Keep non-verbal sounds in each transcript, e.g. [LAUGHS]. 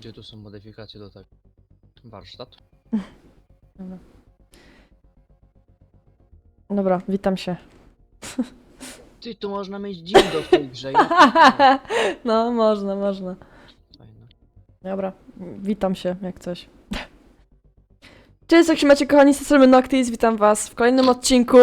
Gdzie tu są modyfikacje do tego? Warsztat? [LAUGHS] Dobra. Dobra, witam się. Ty, tu można mieć dildo w tej grze. Ja... [LAUGHS] No, można, można. Fajne. Dobra, witam się, jak coś. Cześć, jak się macie kochani, z tej strony Noctis, witam was w kolejnym odcinku.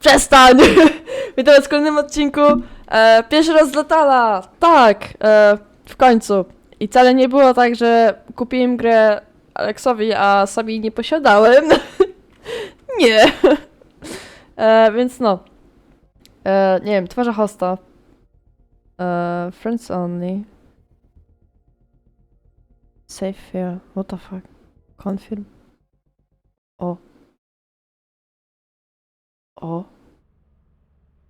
Przestań! [LAUGHS] witam was w kolejnym odcinku. E, pierwszy raz z Letala! Tak, e, w końcu. I wcale nie było tak, że kupiłem grę Aleksowi, a sami nie posiadałem. [LAUGHS] nie. E, więc no. E, nie wiem, twarza hosta. E, friends only. Save here. What the fuck? Confirm. O. O.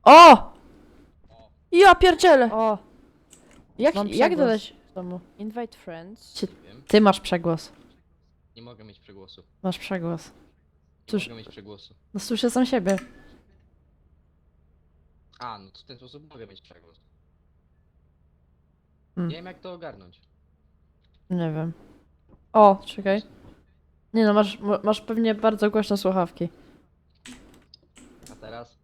O! Ja pierdzielę! O! Jak, Mam jak przegłos. dodać Invite friends. Czy Ty masz przegłos. Nie mogę mieć przegłosu. Masz przegłos. Cóż- mogę mieć przegłosu. No słyszę sam siebie. A, no to w ten sposób mogę mieć przegłos. Nie wiem jak to ogarnąć. Nie wiem. O, czekaj. Nie no, masz, masz pewnie bardzo głośne słuchawki. A teraz?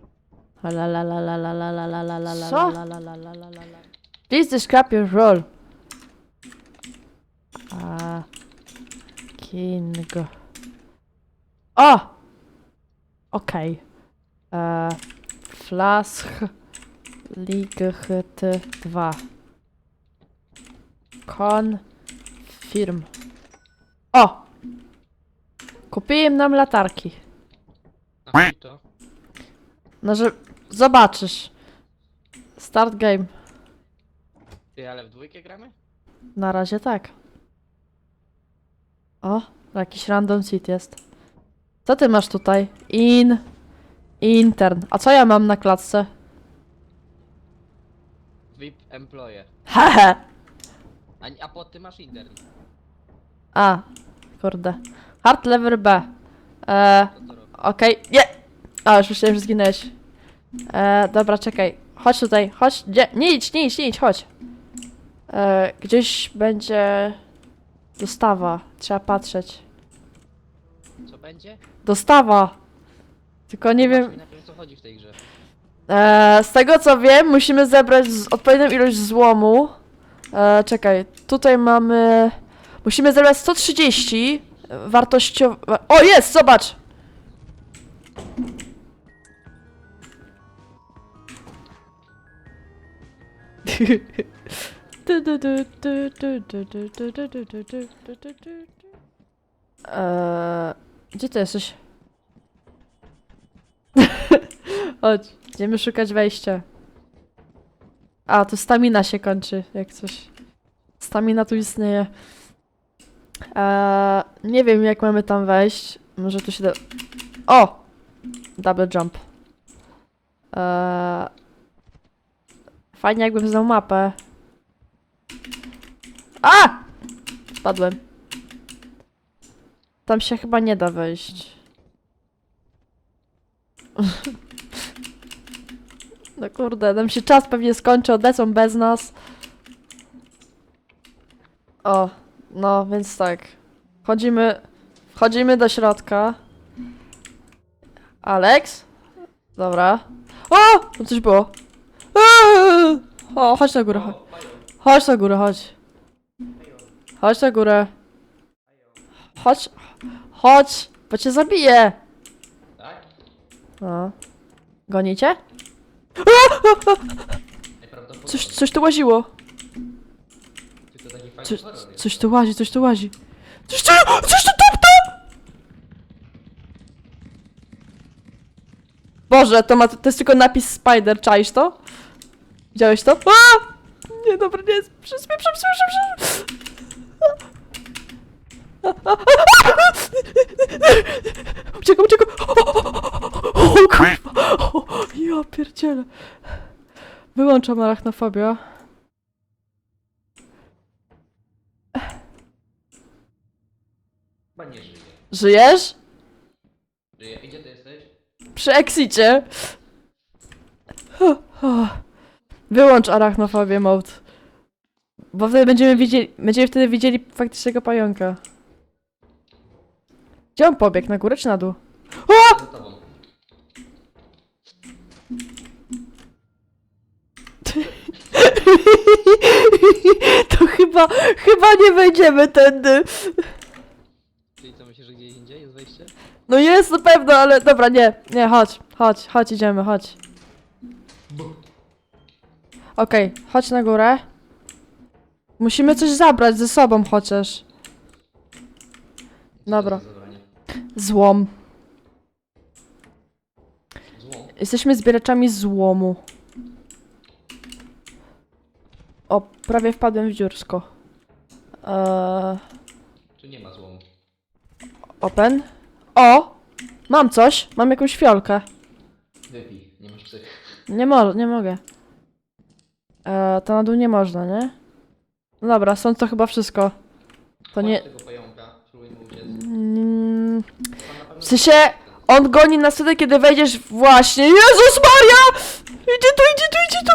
Please describe your role. A. King. O! Okej. Okay. Flask. Light 2. Confirm. O! Kupiłem nam latarki. A to? No, że zobaczysz. Start game. Ty, ale w dwójkę gramy? Na razie tak. O, jakiś random seat jest. Co ty masz tutaj? In. Intern. A co ja mam na klatce? VIP employee. Hehe. A, a pod tym masz intern. A, kurde. Hard lever B. E, To co robi? okej. Nie! A, już myślałem, że zginęłeś. E, dobra, czekaj. Chodź tutaj, chodź. Nie, nie idź, nie idź, nie idź, chodź. E, gdzieś będzie dostawa. Trzeba patrzeć. Co będzie? Dostawa. Tylko nie wiem. Zobaczmy najpierw, co chodzi w tej grze. E, z tego co wiem, musimy zebrać z, odpowiednią ilość złomu. E, czekaj, tutaj mamy. Musimy zebrać 130 wartościowe. O, jest, zobacz! [LAUGHS] Eee, gdzie ty jesteś? [LAUGHS] Chodź, idziemy szukać wejścia. A, tu stamina się kończy, jak coś. Stamina tu istnieje. Eee, nie wiem, jak mamy tam wejść. Może tu się da... O! Double jump. Eee, fajnie, jakbym znał mapę. A! Spadłem. Tam się chyba nie da wejść. No kurde, nam się czas pewnie skończy, odlecą bez nas. O, no więc tak. Wchodzimy, wchodzimy do środka. Alex? Dobra. O! Tam coś było. Eee! O, chodź na górę, chodź. Chodź na górę, chodź. Chodź na górę. Chodź, chodź, bo cię zabiję. Tak? O. Gonicie? Najprawdopodobniej. Coś, coś tu łaziło. Ty to taki fajny Coś, horror jest. coś tu łazi, coś tu łazi. Coś tu, coś tu tupta! Boże, to, ma, to jest tylko napis Spider, czaisz to? Widziałeś to? A! Nie, dobra, nie, przespię, przespię, przespię. Uciekam, uciekam. O kurwa. O, ja pierdzielę. Wyłączam arachnofobia. Chyba nie żyje. Żyjesz? Żyje. I gdzie ty jesteś? Przy exicie. Wyłącz arachnofobię mode. Bo wtedy będziemy widzieli, będziemy wtedy widzieli faktycznego pająka. Gdzie on pobiegł? Na górę czy na dół? Za [LAUGHS] tobą. To chyba, chyba nie wejdziemy tędy. Czyli co myślisz, że gdzieś indziej jest wejście? No jest na pewno, ale dobra, nie, nie, chodź, chodź, chodź, idziemy, chodź. Okej, chodź na górę. Musimy coś zabrać ze sobą chociaż. Dobra. Złom. Jesteśmy zbieraczami złomu. O, prawie wpadłem w dziursko. Eee, Tu nie ma złomu. open. O! Mam coś, mam jakąś fiolkę. Wypij, nie masz psych. Nie, mo nie mogę. Eee, to na dół nie można, nie? No dobra, stąd to chyba wszystko. To nie... tego pająka, spróbuj mu uciec. Mm, na w sensie, on goni nas wtedy, kiedy wejdziesz właśnie. Jezus Maria! Idzie tu, idzie tu, idzie tu!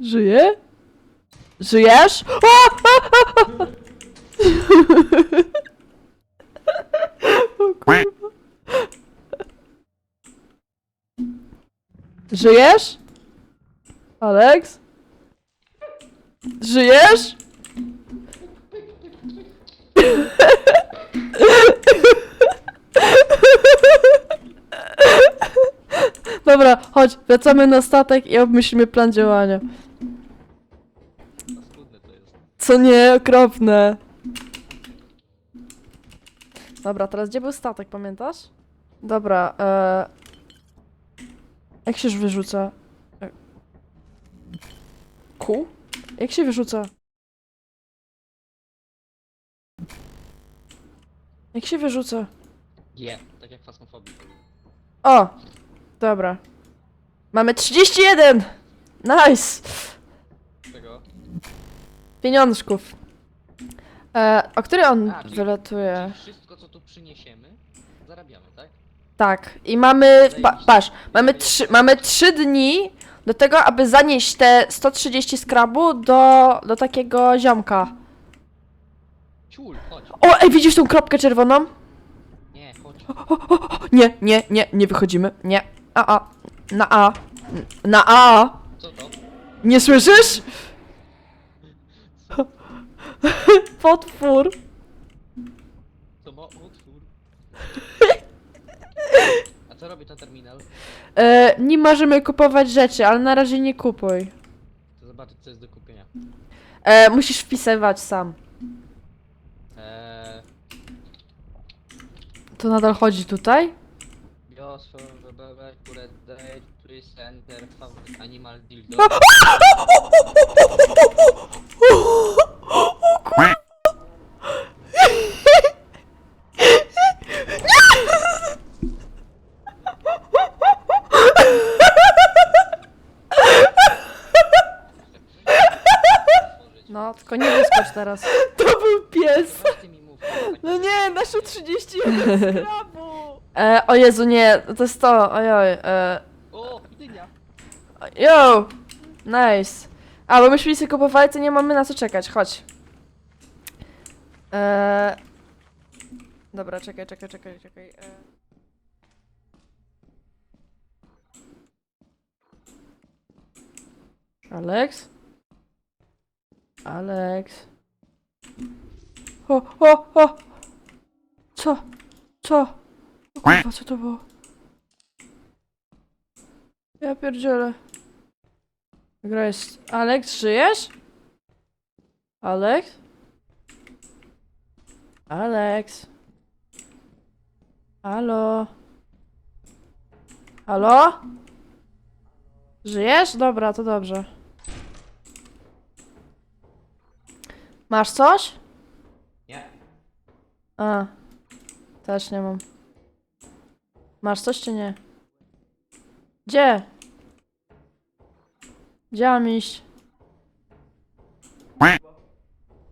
[LAUGHS] Żyje? Żyjesz? O! A, a. O kurwa. Żyjesz? Alex? Żyjesz? Dobra, chodź, wracamy na statek i obmyślimy plan działania. Co nie, okropne. Dobra, teraz gdzie był statek, pamiętasz? Dobra, e... Jak się wyrzuca? Ku? Jak się wyrzuca? Jak się wyrzuca? G, tak jak fasmofobii. O! Dobra. Mamy 31! Nice! Czego? Pieniążków. E, o który on A, czyli- wylatuje? Czyli wszystko co tu przyniesiemy, zarabiamy, tak? Tak. I mamy. Pa, patrz, mamy trzy, mamy trzy dni do tego, aby zanieść te 130 skrabu do, do takiego ziomka. Ciul, chodź. O, ej, widzisz tą kropkę czerwoną? Nie, chodź. Nie, nie, nie, nie wychodzimy. Nie. A, a. Na A. Na A. Co to? Nie słyszysz? [LAUGHS] Potwór. To ma otwór. A co robi ten terminal? E, nie możemy kupować rzeczy, ale na razie nie kupuj. Chcę zobaczyć co jest do kupienia. E, musisz wpisywać sam. Eee, To nadal chodzi tutaj? BBB, kuret, date, twist, center, favorite, animal, dildo. No, tylko nie wyskocz teraz. [LAUGHS] To był pies. No nie, naszło 31 skrabu. E, o Jezu, nie, to jest to, ojoj. E, O, dynia. yo, nice. A, bo myśmy sobie kupowali, to nie mamy na co czekać, chodź. E, dobra, czekaj, czekaj, czekaj, czekaj. E. Alex? Alex? O, o, o! Co? Co? O kurwa, co to było? Ja pierdzielę. Gra jest... Alex, żyjesz? Alex? Alex? Halo? Halo? Żyjesz? Dobra, to dobrze. Masz coś? A. Też nie mam. Masz coś czy nie? Gdzie? Gdzie mam iść?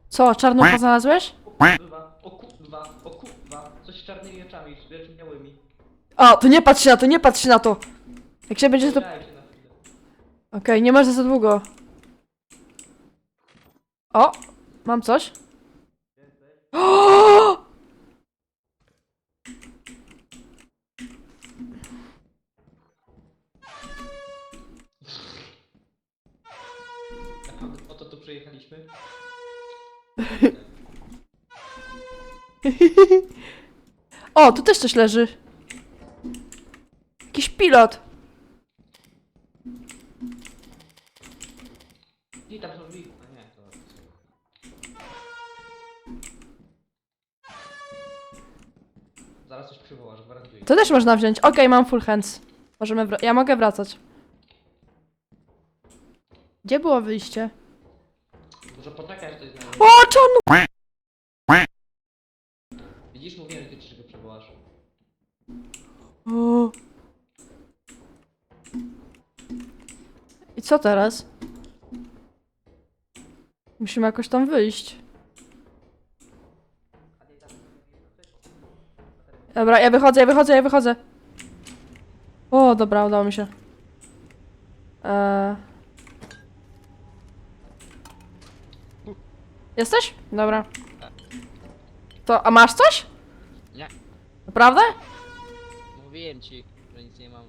Co, czarnucha znalazłeś? O kurwa, o kurwa, o kurwa. Coś z czarnymi oczami, lecz białymi. O, to nie patrz na to, nie patrz na to! Jak się będzie to... Się na Okej, nie masz za długo. O! Mam coś? [GASPS] O! [LAUGHS] O, tu też coś leży. Jakiś pilot. I tam są drzwi. A nie, to... Zaraz coś przywołasz, gwarantuję. To też można wziąć. Okej, mam full hands. Możemy wra- ja mogę wracać. Gdzie było wyjście? Może poczekaj, aż to jest O, czarno! Co teraz? Musimy jakoś tam wyjść. Dobra, ja wychodzę, ja wychodzę, ja wychodzę. O, dobra, udało mi się. Eee... Jesteś? Dobra. To, a masz coś? Nie. Naprawdę? Mówiłem ci, że nic nie mam.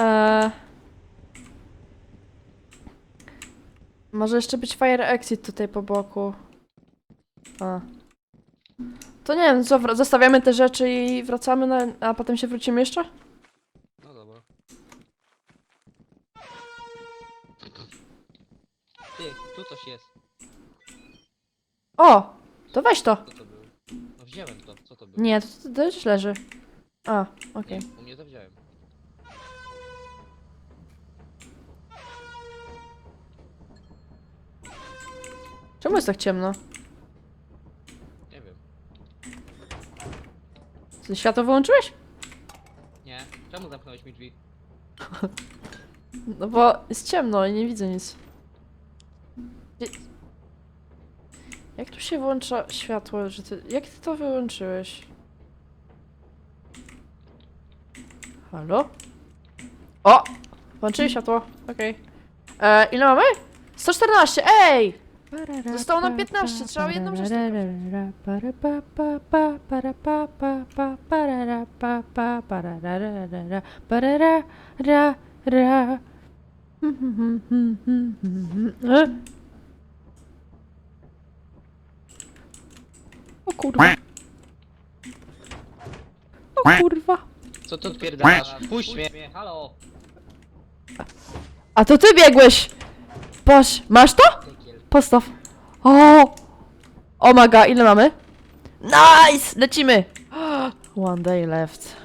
Eee... Może jeszcze być fire exit tutaj po boku. A. To nie wiem, co, zostawiamy te rzeczy i wracamy, na, a potem się wrócimy jeszcze? No dobra. Ty, tu coś jest. O! To weź to! Co to było? No wziąłem to, co to było? Nie, to, to, to już leży. A, okej. U mnie to wziąłem. Czemu jest tak ciemno? Nie wiem. Ty światło wyłączyłeś? Nie? Czemu zamknąłeś mi drzwi? [LAUGHS] No bo jest ciemno i nie widzę nic. Gdzie- Jak tu się włącza światło, że ty... Jak ty to wyłączyłeś? Halo? O! Włączyli światło, okej. E, Ile mamy? 114, ej! Zostało nam 15, trzeba jedną rzecz? O kurwa. O kurwa. Co tu odpierdalasz? Puść mnie! Halo! A to ty biegłeś! Patrz, masz to? Postaw. O! Omaga, ile mamy? Nice! Lecimy! [GASPS] One day left.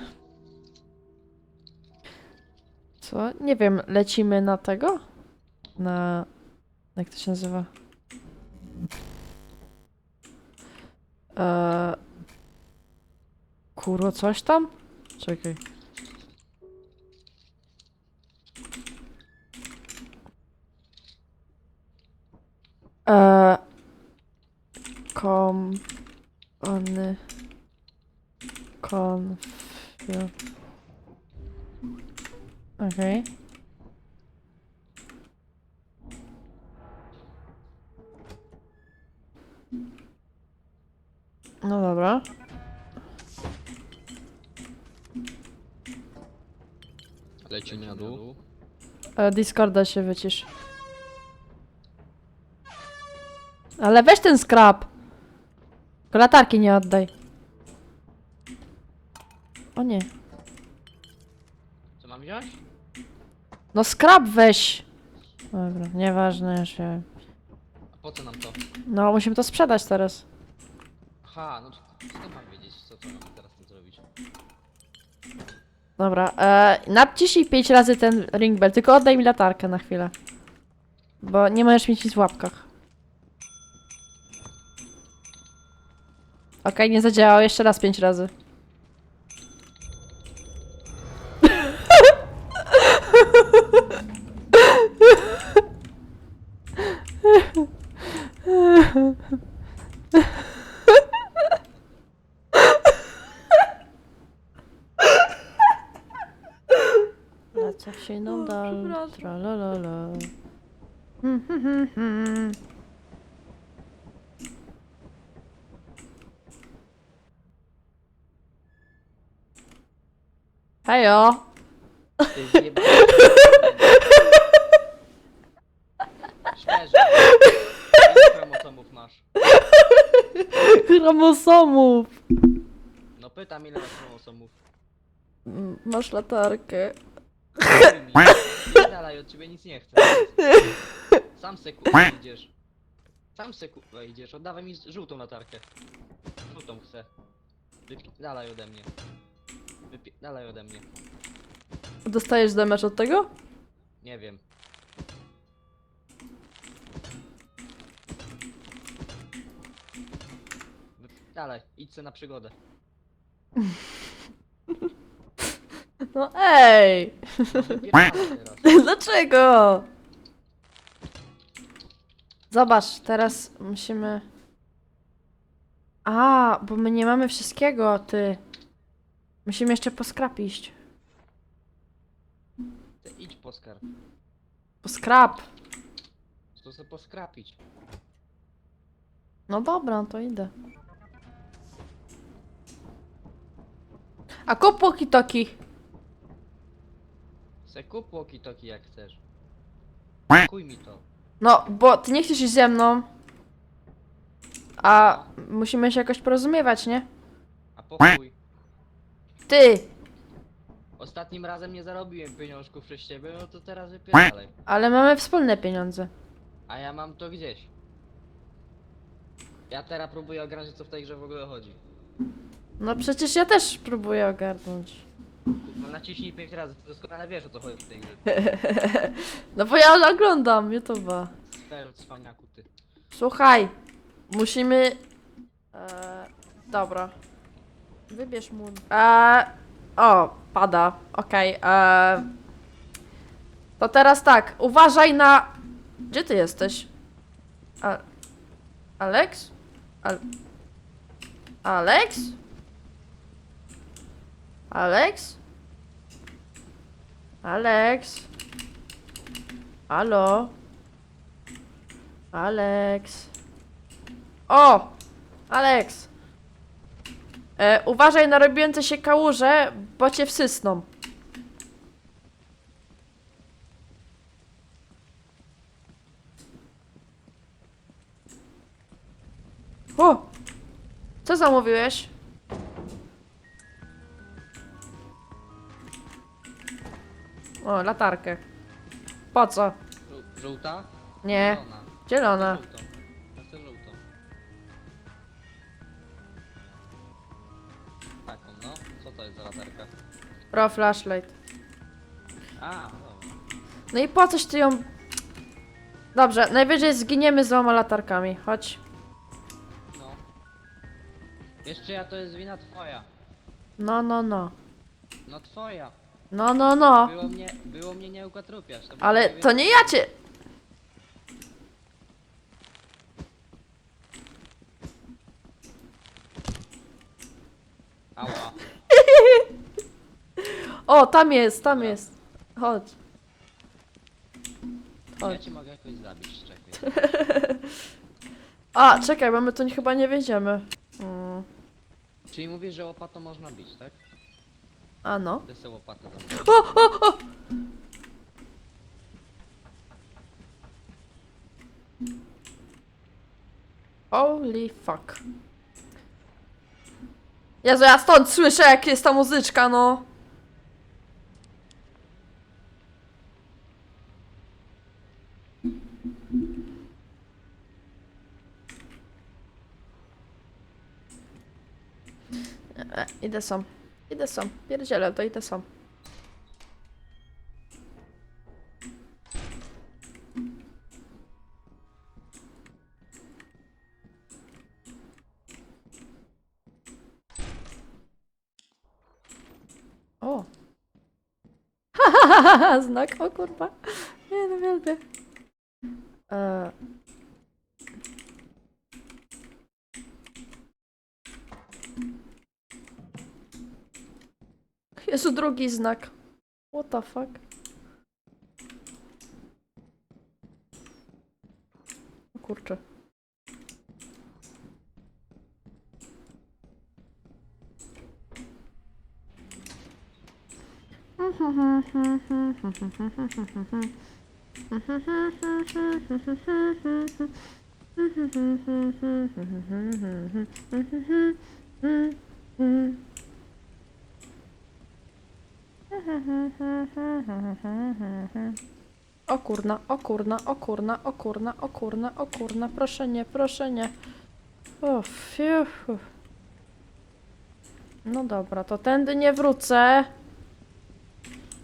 Co? Nie wiem, lecimy na tego? Na... Jak to się nazywa? Eee... Kurwa, coś tam? Czekaj. Eee... Kom... Ony... Konfio... Okej. No dobra. Lecimy na dół. E, Discorda się wycisz. Ale weź ten scrap. Tylko latarki nie oddaj. O nie. Co mam wziąć? No scrap weź. Dobra, nieważne, wiem. A po co nam to? No, musimy to sprzedać teraz. Aha, no to skąd mam wiedzieć, co, co mam teraz z tym zrobić? Dobra, e, naciśnij 5 razy ten ring bell, tylko oddaj mi latarkę na chwilę. Bo nie możesz mieć nic w łapkach. Okej, nie zadziałał, jeszcze raz 5 razy. Staw się na O, dal. przepraszam. Tralalala. Hmm, hmm, hmm, Hejo! Szczerze. Ile chromosomów masz? Chromosomów! No pytam ile masz chromosomów. Mm, Masz latarkę. Nie dalej, od ciebie nic nie chcę. Sam se kurwa idziesz. Sam se kurwa idziesz, oddawaj mi żółtą latarkę. Żółtą chcę. Wypierdalaj ode mnie. Wypierdalaj ode mnie. Dostajesz damage od tego? Nie wiem. Dalej, idź se na przygodę. [LAUGHS] No ej! No [LAUGHS] wypierdalaj teraz. Dlaczego? Zobacz, teraz musimy... A, bo my nie mamy wszystkiego, ty. Musimy jeszcze poskrapić. Ty idź po skarb. Poskrap. To sobie poskrapić. No dobra, to idę. A kup walkie-talkie. Se kup walkie-talkie jak chcesz. Kuj mi to. No, bo ty nie chcesz iść ze mną. A musimy się jakoś porozumiewać, nie? A po chuj. Ty! Ostatnim razem nie zarobiłem pieniążków przez ciebie, no to teraz wypierdalaj. Ale mamy wspólne pieniądze. A ja mam to gdzieś. Ja teraz próbuję ogarnąć co w tej grze w ogóle chodzi. No przecież ja też próbuję ogarnąć. No naciśnij pięć razy, to doskonale wiesz o co chodzi w tej grze. [LAUGHS] No bo ja oglądam YouTube'a. Ster cwaniaku ty. Słuchaj, musimy... E, dobra. Wybierz mu... E, o, pada. Okej. e, to teraz tak, uważaj na... Gdzie ty jesteś? A, Alex? Al, Alex? Alex? Alex? Halo? Alex. O! Alex! E, uważaj na robiące się kałuże, bo cię wsysną. O! Co zamówiłeś? O, latarkę. Po co? Żół- Żółta? Nie, Zielona. zielona. Żółtą. Pro flashlight. A, dobra. No i po coś ty ją... Dobrze, najwyżej zginiemy z dwoma latarkami. Chodź. No. Jeszcze ja to jest wina twoja. No, no, no. No twoja. No, no, no. Było mnie, było mnie nie ukatrupiać. To Ale to nie ja cię... O, tam jest, tam jest. Chodź. Ja Chodź. cię mogę jakoś zabić, czekaj. A, czekaj, bo my tu chyba nie wejdziemy. Mm. Czyli mówisz, że łopatą można bić, tak? A no. To jest łopatę O, o, o! Holy fuck. Jezu, ja stąd słyszę, jak jest ta muzyczka, no. E, idę sam. Idę sam. Pierdzielę, to idę sam. O! [LAUGHS] Znak, o kurwa. Nie, no wielbię. E... Jezu, drugi znak. What the fuck? O kurczę. [LAUGHS] O kurna, o kurna, o kurna, o kurna, o kurna, o kurna, proszę nie, proszę nie. O, fiu. No dobra, to tędy nie wrócę.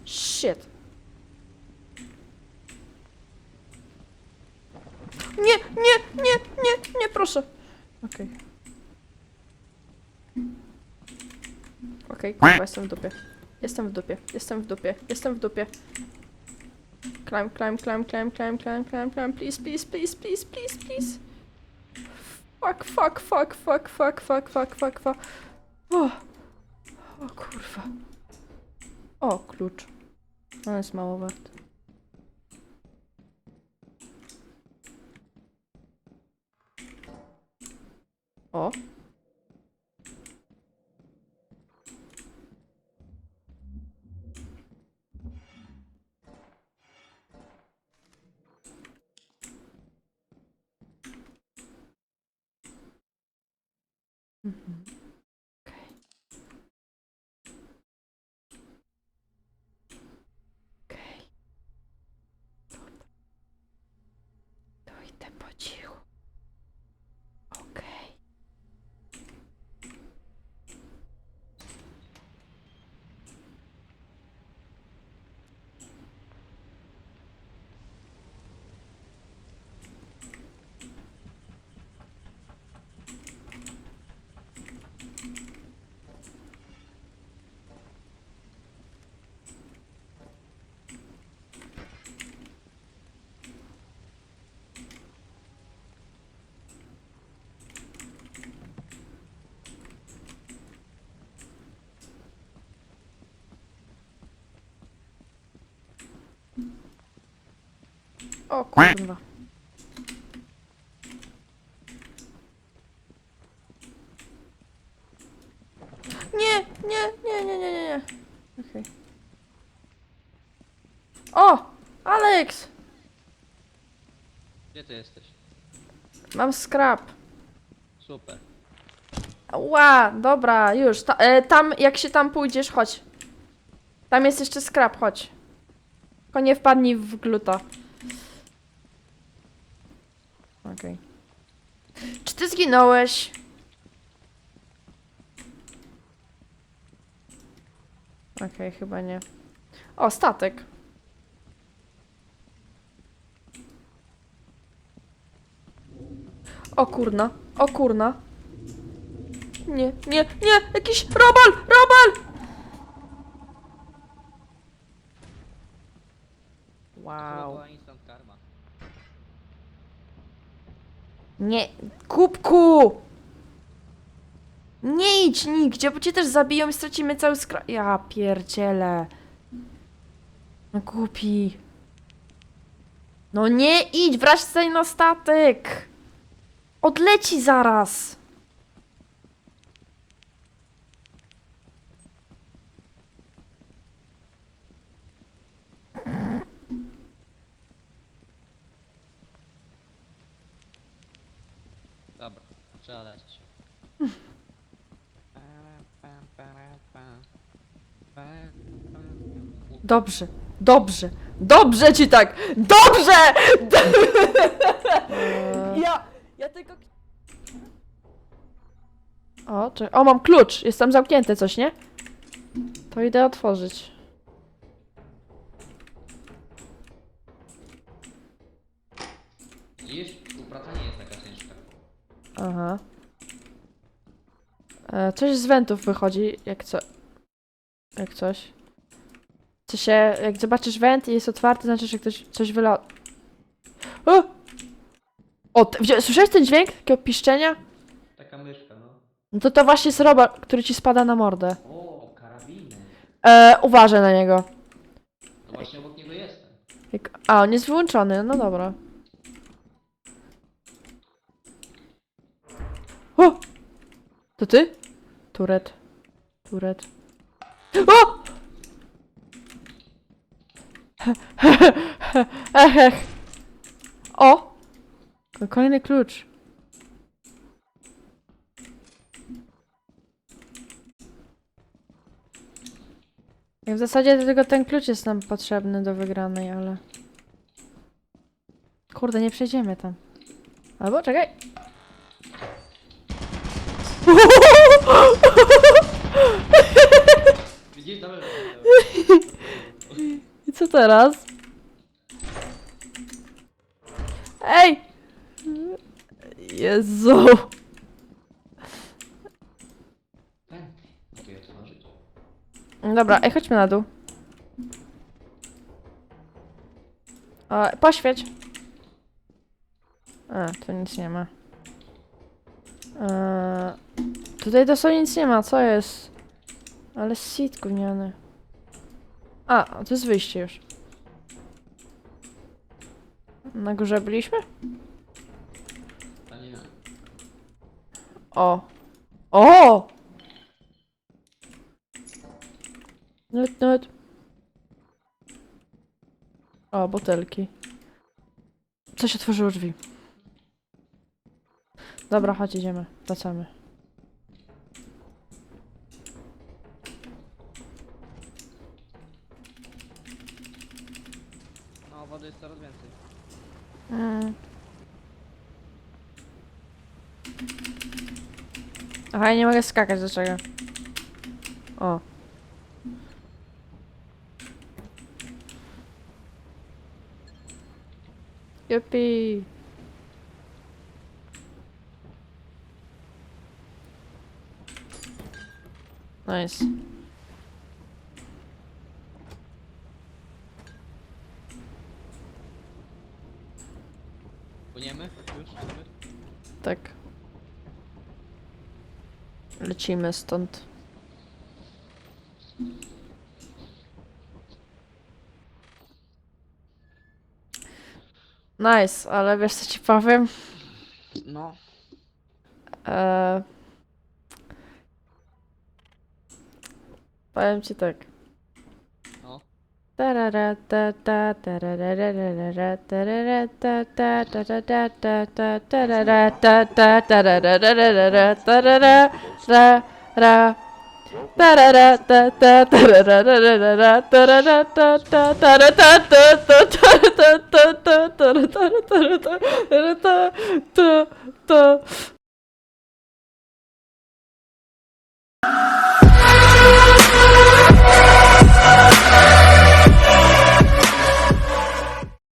Shit. Nie, nie, nie, nie, nie, proszę. Okej. Okej, kurwa, jestem w dupie. Jestem w dupie, jestem w dupie, jestem w dupie. Climb, climb, climb, climb, climb, climb, climb, climb, please, please, please, please, please, please. Fuck, fuck, fuck, fuck, fuck, fuck, fuck, fuck, fuck. O, o kurwa. O, klucz. On jest mało wart. O. Mhm. Okej. Okej. Dobra. To idę po cichu. Okej. O kurwa. Nie, nie, nie, nie, nie, nie, nie. Okej. O! Alex! Gdzie ty jesteś? Mam scrap. Super. Ła, dobra, już. Ta, e, tam, jak się tam pójdziesz, chodź. Tam jest jeszcze scrap, chodź. Tylko nie wpadnij w gluta. Okej. Czy ty zginąłeś? Okej, chyba nie. O, statek. O kurna, o kurna. Nie, nie, nie! Jakiś robal! Robal! Wow. Nie, kubku! Nie idź nigdzie, bo cię też zabiją i stracimy cały skra... Ja pierdzielę. No głupi. No nie idź, wracaj na statek! Odleci zaraz! Dobra, trzeba lecieć. Dobrze, dobrze, dobrze ci tak! Dobrze! Ja, ja tylko... O, czy... o, mam klucz, jest tam zamknięte coś, nie? To idę otworzyć. Widzisz? Współpraca nie jest taka ciężka. Aha. E, coś z wentów wychodzi, jak co... Jak coś. Jak zobaczysz went i jest otwarty, znaczy, że ktoś coś wyla... O! O, te- słyszałeś ten dźwięk? Takiego piszczenia? Taka myszka, no. No to to właśnie jest robot, który ci spada na mordę. O, karabiny. E, uważaj na niego. No właśnie obok niego jestem. Jak... A, on jest wyłączony, no dobra. O! To ty? Turet. Turet. O! Ech, ech. O! Kolejny klucz. I w zasadzie tylko ten klucz jest nam potrzebny do wygranej, ale... Kurde, nie przejdziemy tam. Albo czekaj. Widzisz, dobra, I co teraz? Ej! Jezu! Dobra, ej, chodźmy na dół. O, poświeć. A, tu nic nie ma. Eee, tutaj dosłownie nic nie ma, co jest? Ale sit gówniany. A, to jest wyjście już. Na górze byliśmy? A nie. O! O! Nut, nut. O, butelki. Coś otworzyło drzwi. Dobra, chodź, idziemy. Wracamy. Aha, ja nie mogę skakać do czego. O. Jupi. Nice. Lecimy stąd. Nice, ale wiesz co ci powiem? No. Eee... Powiem ci tak. Ah!